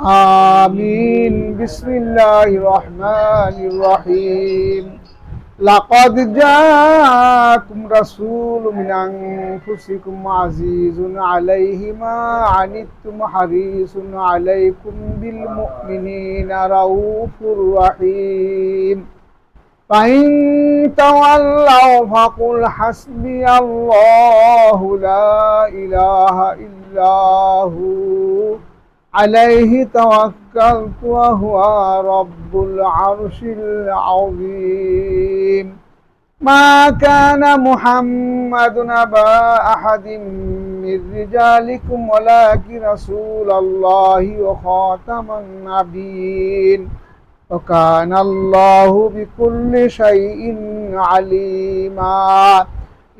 آمين بسم الله الرحمن الرحيم لقد جاءكم رسول من أنفسكم عزيز عليه ما عنتم حريص عليكم بالمؤمنين رؤوف رحيم فإن تولوا فقل حسبي الله لا إله إلا هو عليه توكلت وهو رب العرش العظيم ما كان محمد أبا أحد من رجالكم ولكن رسول الله وخاتم النبيين وكان الله بكل شيء عليما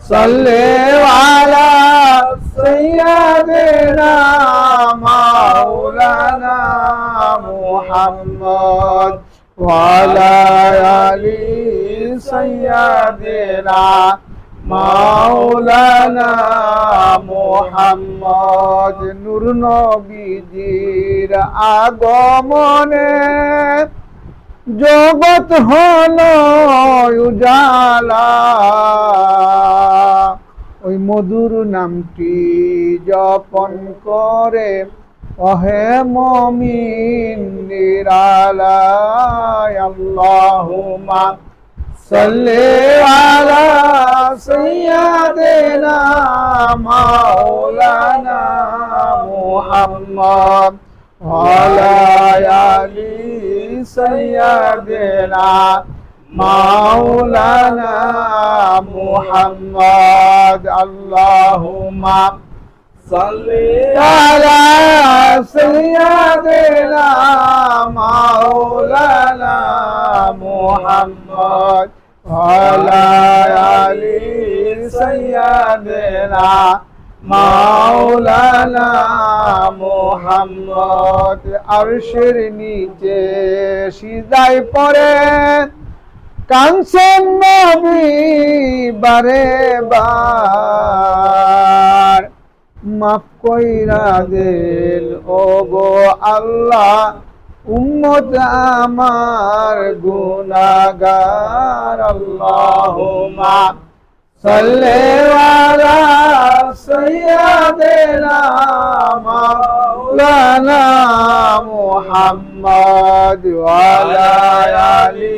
صل على سيدنا مولانا محمد وعلى آل سيدنا মাওলানা মোহাম্মদ নূর নবীজির আগমনে জগৎ হলো উজালা ওই মধুর নামটি জপন করে। অহে মমিন, নিরালায় আল্লাহুমা সাল্লি আলা সাইয়্যিদিনা মাওলানা মুহাম্মদ ওয়ালা আলি সাইয়্যিদিনা মাওলানা মুহাম্মদ আল্লাহুম্মা সাল্লি আলা সাইয়্যিদিনা মাওলানা মুহাম্মদ ওয়ালা আলি সাইয়্যিদিনা মাওলানা মুহাম্মদ আরশের নিচে সিজায় পড়ে কাঞ্চন নবী বারে বার। মাফ কইরা দেন ও গো আল্লাহ, উম্মত আমার গুনাগার আল্লাহুম্মা সাল্লি আলা সাইয়্যিদিনা মাওলানা মুহাম্মদ ওয়া আলা আলি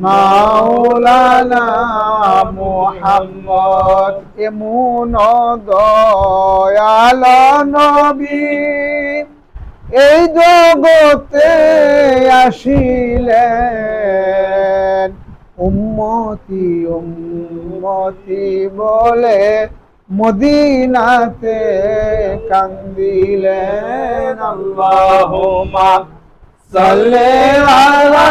মাওলানা মুহাম্মদ, এমন দয়াল নবী। জগতে আসিলেন, উম্মতি উম্মতি বলে মদিনাতে কান্দিলেন। আল্লাহুম্মা সাল্লি আলা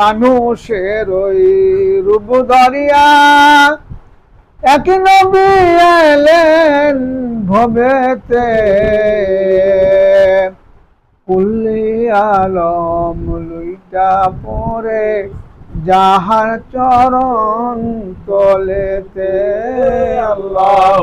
মানুষের ওই রূপ দরিয়া এক নবীলেন ভবেতে। কুল্লি আলম লুইটা পরে যাহার চরণ তলেতে। আল্লাহ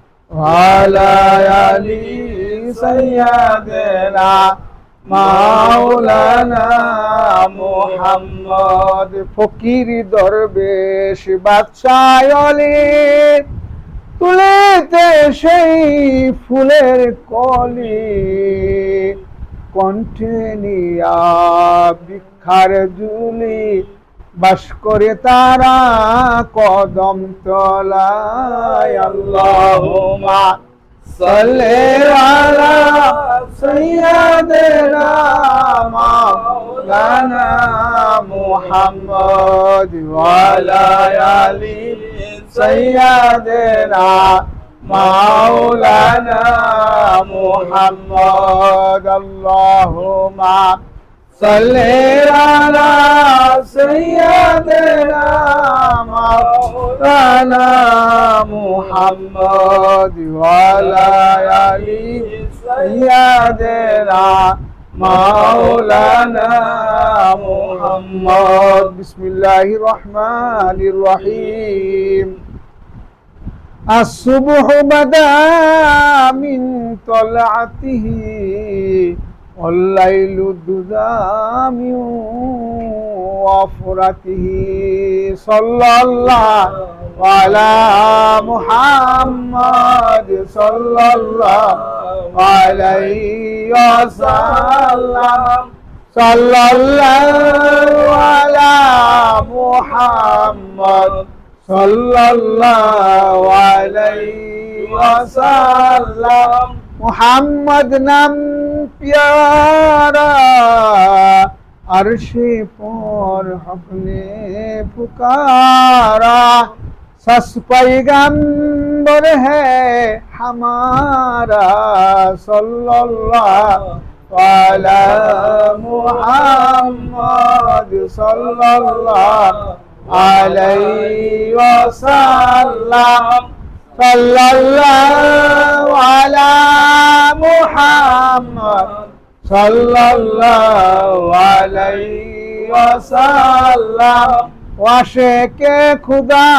وعلى آل سيدنا মাওলানা মুহাম্মদ ফকির দরবেশ বাদশায়লে তুলেতে সেই ফুলের কলি কণ্ঠে নিয়া বিক্ষার জুলি বাস করে তারা কদম তলায়। আল্লাহুম্মা সাল্লি আলা সাইয়্যিদিনা মাওলানা মুহাম্মদ ওয়া আলা আলি সাইয়্যিদিনা মাওলানা মুহাম্মদ। আল্লাহুম্মা على سيدنا مولانا محمد وعلى آل سيدنا مولانا محمد بسم الله الرحمن الرحيم الصبح بدا من طلعته والليل دذام وفرته. صلى الله على محمد. صلى الله عليه وسلم. صلى الله على محمد. صلى الله عليه وسلم. محمد نم प्यारा अर्शे पर हकने पुकारा सस पैगंबर है हमारा सल्लल्लाहु वाला मुहम्मद सल्लल्लाहु अलैहि वसल्लम صلى الله على محمد صلى الله عليه وسلم وشك خدا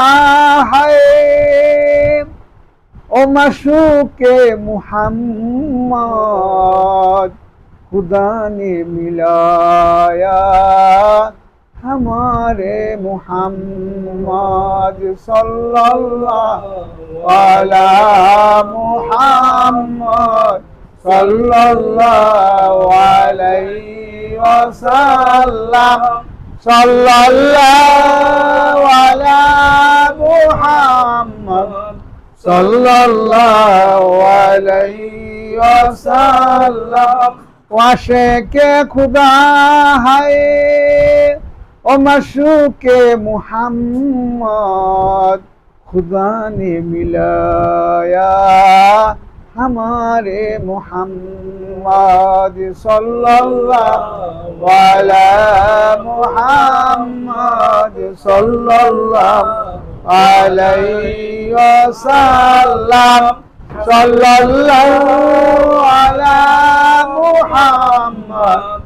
ہے او مشوق محمد خدا نے ملایا ہمارے محمد صلی اللہ علی محمد صلی اللہ علیہ وسلم صلی اللہ علی محمد صلی اللہ علیہ وسلم واشے کے خدا ہے ও মাসুকে মুহাম্মদ খুদা নে মিলায়া হামারে মোহাম্মদ সাল্লাল্লাহু আলা মুহাম্মদ সাল্লাল্লাহু আলাইহি ওয়াসাল্লাম, সাল্লাল্লাহু আলা Muhammad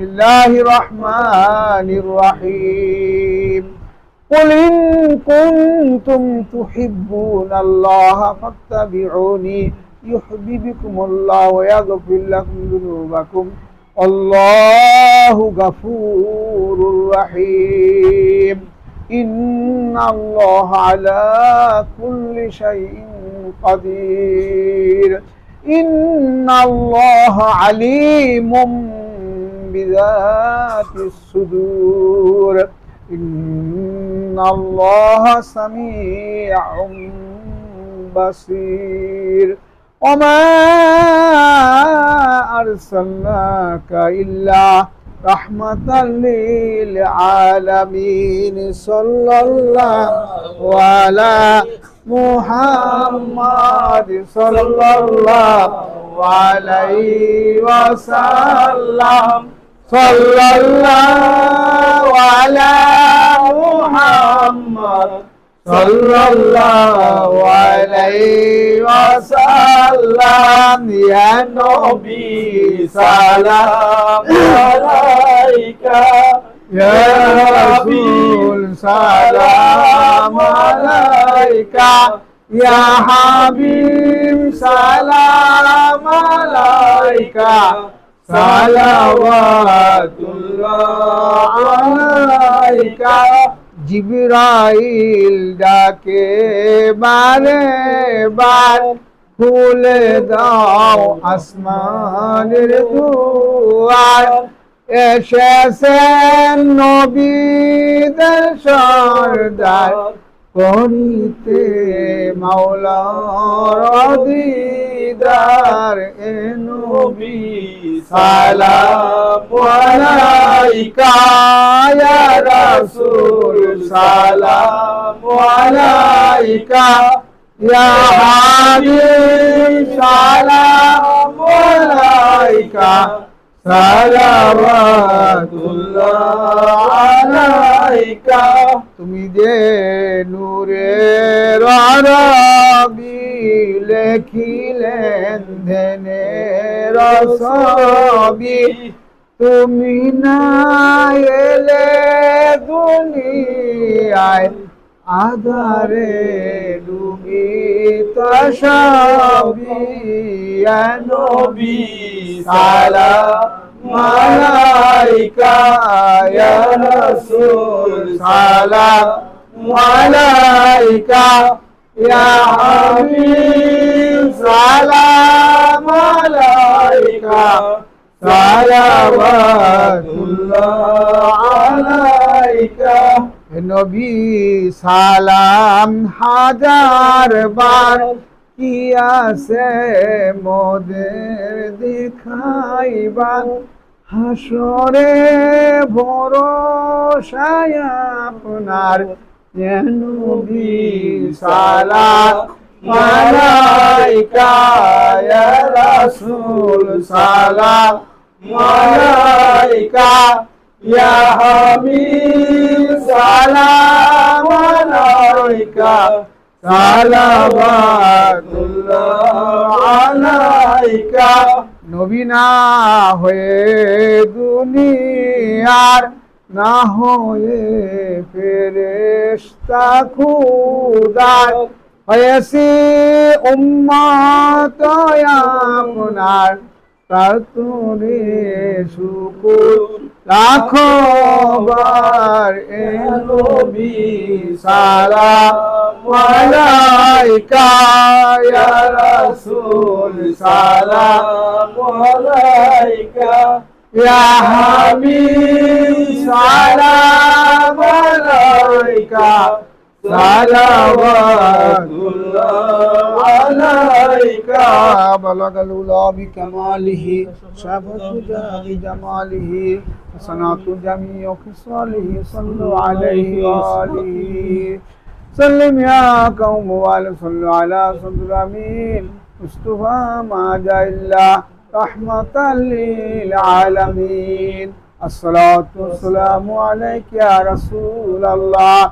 الله الرحمن الرحيم قل إن كنتم تحبون الله فاتبعوني يحببكم الله ويغفر لكم ذنوبكم الله غفور رحيم إن الله على كل شيء قدير إن الله عليم بذات الصدور إن الله سميع بصير وما أرسلناك إلا رحمة للعالمين صلى الله على محمد صلى الله عليه وسلم. صلى الله على محمد sallallahu alaihi wasallam ya nabi salam alaika ya rasul salam alaika ya habib salam alaika salawatullah alaika জিব্রাইল ডাকে, বারে বার, খুলে দাও আসমানের দুয়ার। এসেছেন নবীদের সর্দার, করিতে মাওলার দিদার এ নবী সালাম আলাইকা ইয়া রাসূল, সালাম আলাইকা ইয়া হাবিব, সালাম আলাইকা সালাওয়াতুল্লাহ আলাইকা। তুমি যে নূরের আরবি লেখিলেন ছবি তুমি না এলে দুনিয়ায় আধারে ডুবি তসবি নবী সালাম মালাইকা রাসূল সালাম মালাইকা ইয়া হাবিব। সালাম নবী সালাম হাজার বার। কি আছে মোদের দেখাইবা হাসরে ভরসায় আপনার। নবী সালাম মালাইকা রাসূল সালাম, মালাইকা, ইয়া হাবিব, সালাম আলাইকা আলাইকা। নবী না হয়ে দুনিয়ার, না হয়ে ফেরেশতা খুদার হয়েছি উম্মত আপনার। তোরে শুকুর এলবি সারা মালাইকা আলাইকা ইয়া হাবিব সালাম صلوات الله عليك بلغ الأولى بكماله شابت جاه جماله حسنات جميع خصاله صلوا عليه وآله سلم يا قوم وآل صلوا على صدر الامين مصطفى ما جاء إلا رحمة للعالمين الصلاة والسلام عليك يا رسول الله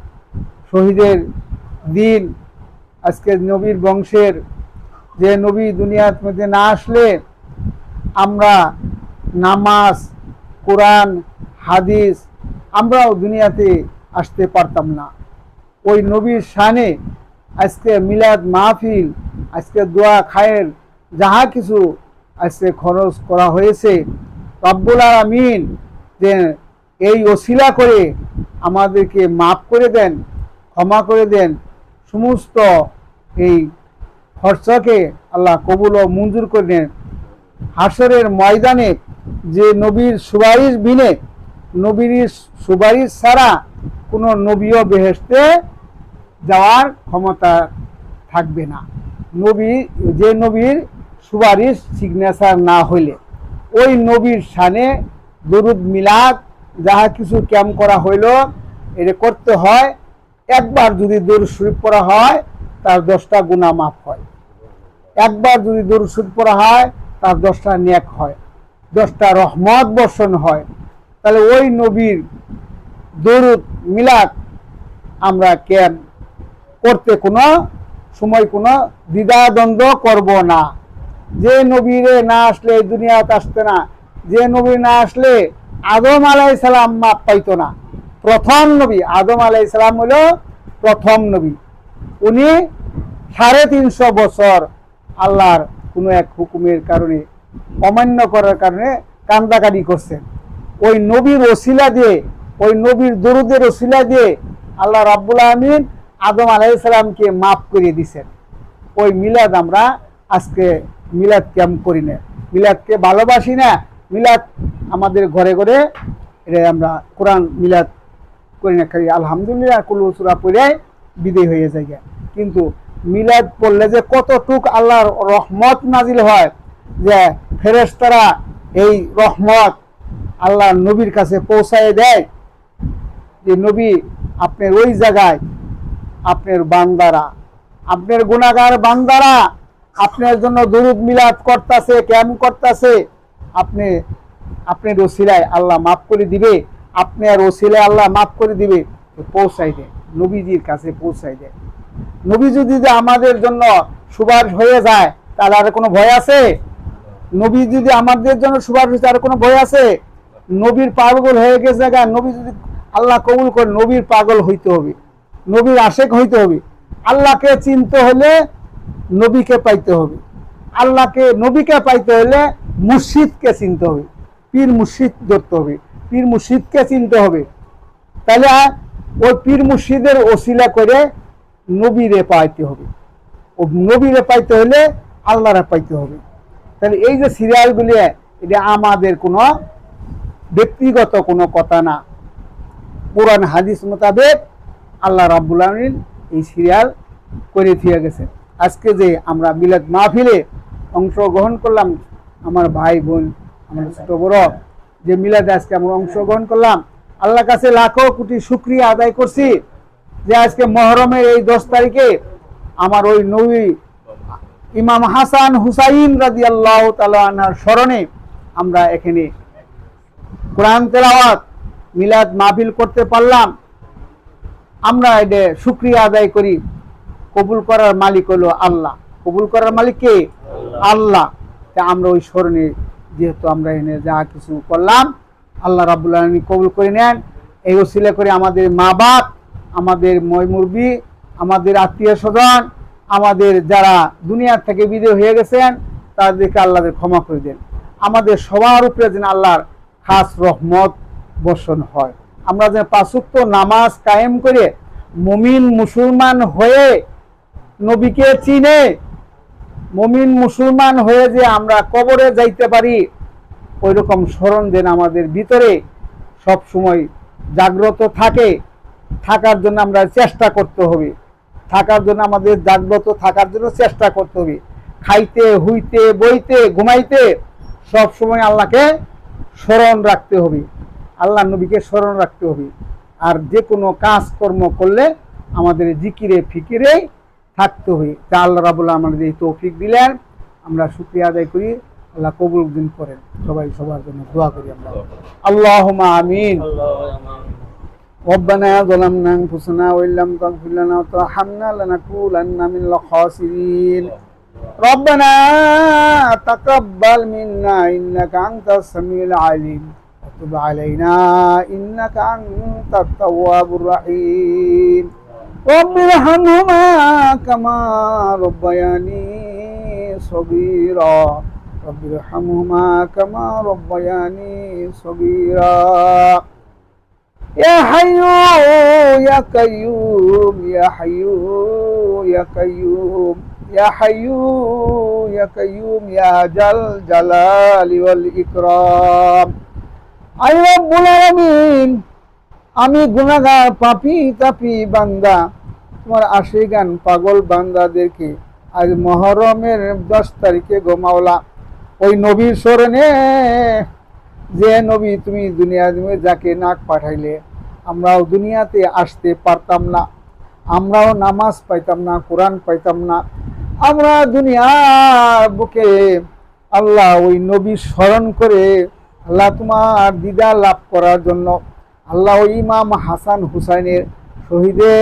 শহীদের দিন, আজকে নবীর বংশের যে নবী দুনিয়ার মধ্যে না আসলে আমরা নামাজ, কোরআন, হাদিস আমরাও দুনিয়াতে আসতে পারতাম না। ওই নবীর শানে আজকে মিলাদ মাহফিল, আজকে দোয়া, খায়ের যাহা কিছু আজকে খরচ করা হয়েছে, রব্বুল আমিন যে এই ওসিলা করে আমাদেরকে মাফ করে দেন ক্ষমা করে দেন। সমস্ত এই খরচাকে আল্লাহ কবুল ও মঞ্জুর করে নেন। হাসরের ময়দানে যে নবীর সুপারিশ বিনে, নবীর সুপারিশ ছাড়া কোনো নবীও বেহেস্তে যাওয়ার ক্ষমতা থাকবে না। নবী, যে নবীর সুপারিশ সিগনেচার না হইলে, ওই নবীর শানে দরুদ মিলাদ, যাহা কিছু ক্যাম্প করা হইল, এটা করতে হয়। একবার যদি দরুদ শরীফ পড়া হয়, তার দশটা গুণা মাফ হয়। একবার যদি দরুদ শরীফ পড়া হয়, তার দশটা ন্যাক হয়। দশটা রহমত বর্ষণ হয়। তাহলে ওই নবীর দরুদ মিলাদ আমরা ক্যাম্প করতে কোনো সময় কোনো দ্বিধাদ্বন্দ্ব করব না। যে নবীরে না আসলে দুনিয়াতে আসতে না, যে নবী না আসলে আদম আলাই সালাম মাপ পাইতো না। প্রথম নবী, আদম আলাই সালাম হলো প্রথম নবী। উনি সাড়ে তিনশো বছর আল্লাহর কোনো এক হুকুমের কারণে, অমান্য করার কারণে কান্দাকাটি করছেন। ওই নবীর ওসিলা দিয়ে, ওই নবীর দরুদের ওসিলা দিয়ে আল্লাহ রাব্বুল আমিন আদম আলাইসালামকে মাফ করিয়ে দিছেন। ওই মিলাদ আমরা আজকে মিলাদ ক্যাম্প করি না। মিলাদকে ভালোবাসি না, মিলাদ আমাদের ঘরে ঘরে, এটা আমরা কোরআন মিলাদ করি না, খালি আলহামদুলিল্লাহ কুলু সুরা পড়ে বিদায় হয়ে যায় কিন্তু মিলাদ পড়লে যে কতটুক আল্লাহর রহমত নাজিল হয়, যে ফেরেশতারা এই রহমত আল্লাহ নবীর কাছে পৌঁছায় দেয়, যে নবী আপনার ওই জায়গায় আপনার বান্দারা, আপনার গুণাগার বান্দারা আপনার জন্য দরুদ মিলাদ করতেছে ক্যাম্প করতেছে, আপনি, আপনার ওসিলায় আল্লাহ মাফ করে দিবে। আপনার ওসিলায় আল্লাহ মাফ করে দিবে পৌঁছাই দেয় নবীজির কাছে পৌঁছাই দেয় নবী যদি যে আমাদের জন্য সুপারিশ হয়ে যায়, তাহলে আর কোনো ভয় আছে? নবী যদি আমাদের জন্য সুপারিশ হয়েছে আর কোনো ভয় আছে? নবীর পাগল হয়ে গেছে নবী যদি আল্লাহ কবুল করে, নবীর পাগল হইতে হবে, নবীর আশেক হইতে হবে। আল্লাহকে চিনতে হলে নবীকে পাইতে হবে। আল্লাহকে, নবীকে পাইতে হলে মুর্শিদকে চিনতে হবে। পীর মুর্শিদ ধরতে হবে। পীর মুর্শিদকে চিনতে হবে। তাহলে ওই পীর মুর্শিদের ওসিলা করে নবীরে পাইতে হবে। ও নবীরে পাইতে হলে আল্লাহরে পাইতে হবে। তাহলে এই যে সিরিয়ালগুলি, এটা আমাদের কোনো ব্যক্তিগত কোনো কথা না। পুরান হাদিস মোতাবেক আল্লাহ রাব্বুল আলমিন এই সিরিয়াল করে দিয়ে গেছে আজকে যে আমরা মিলাদ মাহফিলে অংশগ্রহণ করলাম, আমার ভাই বোন, আমার ছোট বড় যে মিলাদে আজকে আমরা অংশগ্রহণ করলাম। আল্লাহ কাছে লাখো কোটি শুক্রিয়া আদায় করছি যে আজকে মহরমের এই দশ তারিখে আমার ওই নবী ইমাম হাসান হুসাইন রাজি আল্লাহ তালার স্মরণে আমরা এখানে কোরআন তেলাওয়াত, মিলাদ মাহফিল করতে পারলাম। আমরা এটা শুক্রিয়া আদায় করি। কবুল করার মালিক হলো আল্লাহ। কবুল করার মালিক কে? আল্লাহ। আমরা ওই স্মরণে যেহেতু আমরা এনে যা কিছু করলাম, আল্লাহ রাবুল আলমী কবুল করে নেন। এই ওসিলা করে আমাদের মা বাপ, আমাদের ময়মুরবি আমাদের আত্মীয় স্বজন, আমাদের যারা দুনিয়ার থেকে বিদায় হয়ে গেছেন, তাদেরকে আল্লাহদের ক্ষমা করে দেন। আমাদের সবার উপরে যেন আল্লাহর খাস রহমত বর্ষণ হয়। আমরা যেন পাঁচুক্ত নামাজ কায়েম করে মুমিন মুসলমান হয়ে নবীকে চিনে মুমিন মুসলমান হয়ে যে আমরা কবরে যাইতে পারি ওই রকম স্মরণ যেন আমাদের ভিতরে সব সময় জাগ্রত থাকে। থাকার জন্য আমরা চেষ্টা করতে হবে। থাকার জন্য আমাদের জাগ্রত থাকার জন্য চেষ্টা করতে হবে। খাইতে, হুইতে, বইতে, ঘুমাইতে সব সময় আল্লাহকে স্মরণ রাখতে হবে। আল্লাহ নবীকে স্মরণ রাখতে হবে। আর যে কোনো কাজকর্ম করলে আমাদের জিকিরে, ফিকিরে থাকতে হবে তা আল্লাহ রাবুল্লাহ আমাদের এই তৌফিক দিলেন আমরা শুক্রিয়া আদায় করি আল্লাহ কবুল দিন করেন সবাই সবার জন্য দোয়া করি আমরা আল্লাহ আমিন ربنا ظلمنا انفسنا وان لم تغفر لنا وترحمنا لنكونن من الخاسرين ربنا تقبل منا انك انت السميع العليم وتب علينا انك انت التواب الرحيم رب ارحمهما كما ربياني صغيرا. رب ارحمهما كما ربياني صغيرا. يا حي يا قيوم يا حي يا قيوم يا حي يا قيوم يا جل جلال والإكرام. أي رب العالمين আমি গুনাহগার পাপী, তাপি বান্দা। তোমার আশি গান পাগল বান্দাদেরকে। আজ মহরমের দশ তারিখে গোমাওলা ওই নবীর স্মরণে যে নবী তুমি দুনিয়া যাকে নাক পাঠাইলে, আমরাও দুনিয়াতে আসতে পারতাম না। আমরাও নামাজ পাইতাম না, কোরআন পাইতাম না। আমরা দুনিয়ার বুকে আল্লাহ ওই নবী স্মরণ করে, আল্লাহ তোমার দিদা লাভ করার জন্য আল্লাহ ইমাম হাসান হুসাইনের শহীদে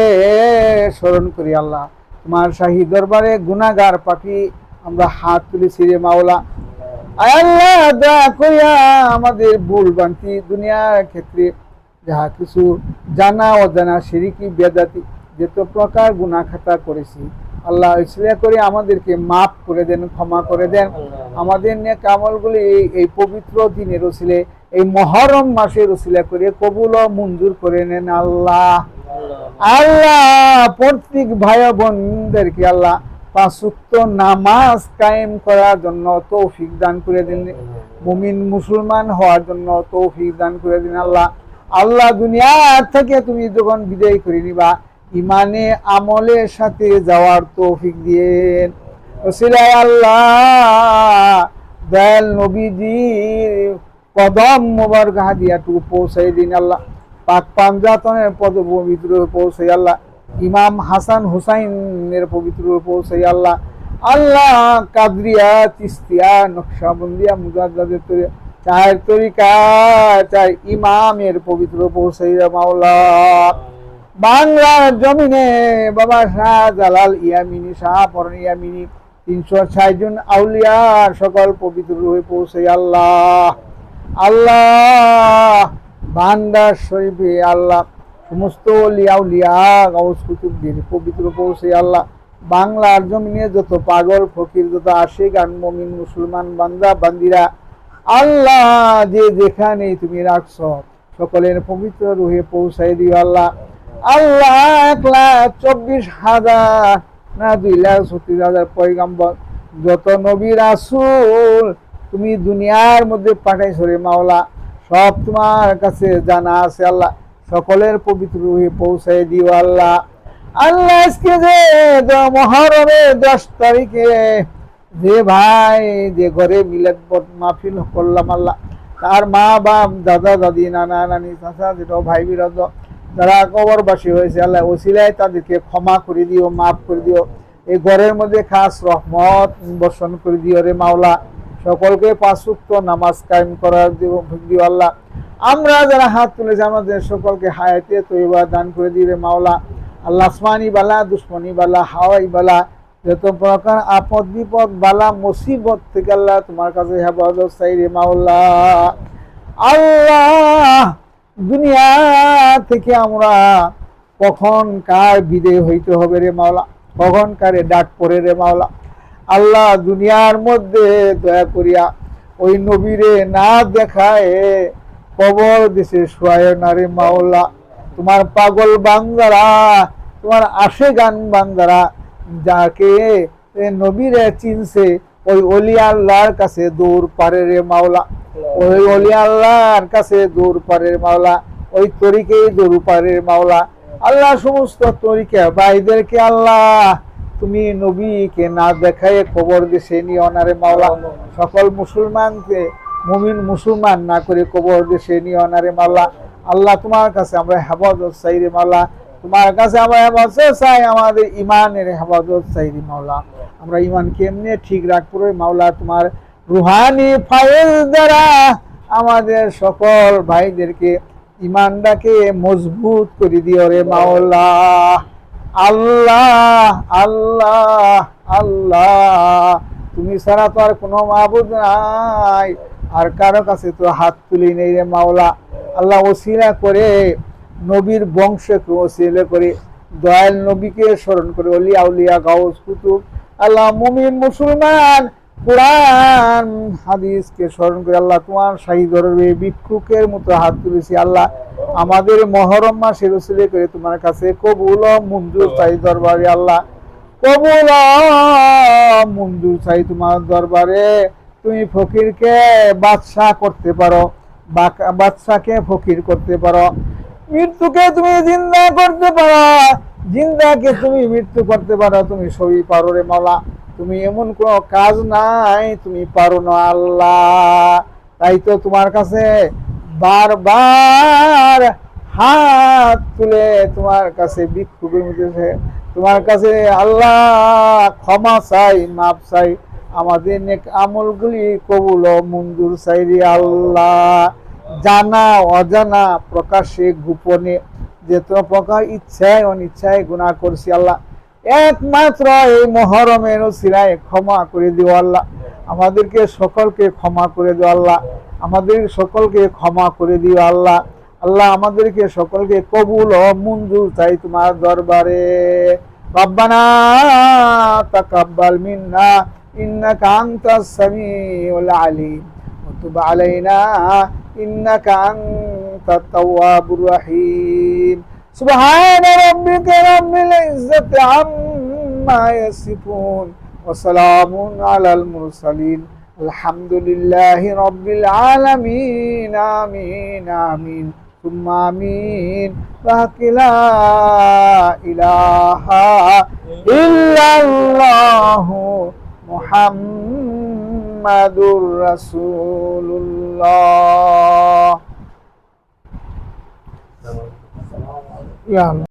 স্মরণ করি আল্লাহ। তোমার শাহী দরবারে গুনাগার পাখি আমরা হাত তুলেছি রে মাওলা। আল্লাহ দয়া করিয়া আমাদের ভুল বান্তি দুনিয়ার ক্ষেত্রে যাহা কিছু জানা অজানা সিরিকি বেদাতি যত প্রকার গুনাহ খাতা করেছি আল্লাহ ইসলিয়া করে আমাদেরকে মাফ করে দেন ক্ষমা করে দেন। আমাদের নেক আমলগুলি এই পবিত্র দিনের ওসিলে এই মহরম মাসের ওসিলা করে কবুল ও মঞ্জুর করে নেন আল্লাহ। আল্লাহ, প্রত্যেক ভাই বোনদেরকে আল্লাহ পাঁচুক্ত নামাজ কায়েম করার জন্য তৌফিক দান করে দিন। মুমিন, মুসলমান হওয়ার জন্য তৌফিক দান করে দিন আল্লাহ। আল্লাহ দুনিয়া থেকে তুমি যখন বিদায় করে নিবা, ইমানে, আমলের সাথে যাওয়ার তৌফিক দিয়েন। ওসিলায় আল্লাহ, দয়াল নবীজির কদম মোবারক হাদিয়াটুকু পৌঁছাই দিন আল্লাহ। পাক পাঞ্জাতনের পবিত্র পৌঁছাই আল্লাহ। ইমাম হাসান হুসাইনের পবিত্র পৌঁছাই আল্লাহ। আল্লাহ কাদরিয়া, চিস্তিয়া, নকশাবন্দিয়া, মুজাদ্দাদের তরি, চায়ের তরিকা চাই ইমামের পবিত্র পৌঁছাই মাওলা। বাংলার জমিনে বাবা শাহ জালাল ইয়ামিনী শাহ পরন ইয়ামিনী, তিনশো ষাট জন আউলিয়ার সকল পবিত্র রূপে পৌঁছে আল্লাহ। আল্লাহ বান্দার শরীফে আল্লাহ, সমস্ত লিয়াউলিয়া গাউস পবিত্র পৌঁছে আল্লাহ। বাংলার জমিনে যত পাগল, ফকির, যত আশিক আর মমিন মুসলমান, বান্দা, বান্দিরা, আল্লাহ, যে যেখানে তুমি রাখছ, সকলের পবিত্র রুহে পৌঁছাই দিও আল্লাহ। আল্লাহ, এক লাখ চব্বিশ হাজার না দুই লাখ ছত্রিশ হাজার পয়গাম্বর, যত নবী রাসুল তুমি দুনিয়ার মধ্যে পাঠাইছো রে মাওলা। সব তোমার কাছে জানা আছে আল্লাহ। সকলের পবিত্র রুহে পৌঁছাই দিও আল্লাহ। আল্লাহ আজকে যে মহরমের দশ তারিখে যে ভাই, যে ঘরে মিলাদ মাহফিল করলাম আল্লাহ। তার মা, বাপ, দাদা, দাদি, নানা, নানি, চাচা যেটা ভাই, বিরাজ, যারা কবরবাসী হয়েছে আল্লাহ, ওসিলায় তাদেরকে ক্ষমা করে দিও, মাফ করে দিও। এই ঘরের মধ্যে খাস রহমত বর্ষণ করে দিও রে মাওলা। সকলকে পাঁচুক্ত নামাজ কায়েম করার আল্লাহ। আমরা যারা হাত তুলেছি, আমাদের সকলকে হায়াতে তৈবা দান করে রে মাওলা। আল্লাহ আসমানি বালা, দুশ্মনী বালা, হাওয়াই বালা, যত প্রকার আপদ বিপদ বালা, মুসিবত থেকে আল্লাহ তোমার কাছে হেফাজত চাই রে মাওলা। আল্লাহ, দুনিয়া থেকে আমরা কখন কার বিদে হইতে হবে রে মাওলা? কখন কারে ডাক পড়ে রে মাওলা? আল্লাহ দুনিয়ার মধ্যে দয়া করিয়া ওই নবীরে না দেখায় কবর দেশে শোয়ায় মাওলা। তোমার পাগল বান্দারা, তোমার আশে গান বান্দারা, যাকে নবীরে চিনছে, ওই অলি আল্লাহর কাছে দূর পারে রে মাওলা। ওই অলি আল্লাহর কাছে দূর পারে মাওলা। ওই তরিকে দূর পারে মাওলা। আল্লাহ সমস্ত তরিকা, ভাইদেরকে আল্লাহ তুমি নবীকে না দেখায় কবর দেশে নিয়ে অনারে মাওলা। সকল মুসলমানকে, মুমিন মুসলমান না করে কবর দেশে নিয়ে অনারে মাওলা। আল্লাহ তোমার কাছে আমরা হেফাজত চাই রে মাওলা। তোমার কাছে আমরা হেফাজত চাই, আমাদের ইমানের হেফাজত চাই রে মাওলা। আমরা ইমান কেমনে ঠিক রাখব রে মাওলা? তোমার রুহানি ফায়েজ দ্বারা আমাদের সকল ভাইদেরকে ইমানটাকে মজবুত করে দিও রে মাওলা। আল্লাহ আল্লাহ আল্লাহ। তুমি ছাড়া তো আর কোনো মাহবুদ নাই। আর কারও কাছে তো হাত তুলি নেই রে মাওলা। আল্লাহ ওসিলা করে, নবীর বংশকে ওসিলা করে, দয়াল নবীকে স্মরণ করে, অলিয়া, উলিয়া, গাউস, কুতুব। আল্লাহ মুমিন মুসলমান কোরআন, হাদিসকে স্মরণ করে আল্লাহ তোমার শাহী ধরবে ভিক্ষুকের মতো হাত তুলেছি। আল্লাহ আমাদের মহরম মাসের উসিলে করে তোমার কাছে কবুল মঞ্জুর চাই দরবারে। আল্লাহ কবুল মঞ্জুর চাই তোমার দরবারে। তুমি ফকিরকে বাদশাহ করতে পারো বাদশাকে ফকির করতে পারো। মৃত্যুকে তুমি জিন্দা করতে পারো, জিন্দাকে তুমি মৃত্যু করতে পারো। তুমি সবই পারো রে মাওলা। তুমি এমন কোনো কাজ নাই, তুমি পারো না আল্লাহ। তাই তো তোমার কাছে বারবার হাত তুলে তোমার কাছে মধ্যে তোমার কাছে আল্লাহ ক্ষমা চাই মাপ চাই, আমাদের নেক আমলগুলি কবুল মঞ্জুর চাই রে আল্লাহ। জানা, অজানা প্রকাশে গোপনে, যে তোমার প্রকার ইচ্ছায়, অনিচ্ছায় গুণা করছি আল্লাহ। একমাত্র এই মহরমের সিরায় ক্ষমা করে দিও আল্লাহ আমাদেরকে সকলকে ক্ষমা করে দিও আল্লাহ আমাদের সকলকে ক্ষমা করে দিও আল্লাহ আল্লাহ আমাদেরকে সকলকে কবুল ও মঞ্জুর চাই তোমার দরবারে রব্বানা তাকাব্বাল মিন্না ইন্নাকা আনতাস সামিউল আলিম وتب علينا إنك أنت التواب الرحيم سبحان ربك رب العزة عما يصفون وسلام على المرسلين الحمد لله رب العالمين آمين آمين ثم آمين فهك لا إله إلا الله محمد رسول الله Yeah.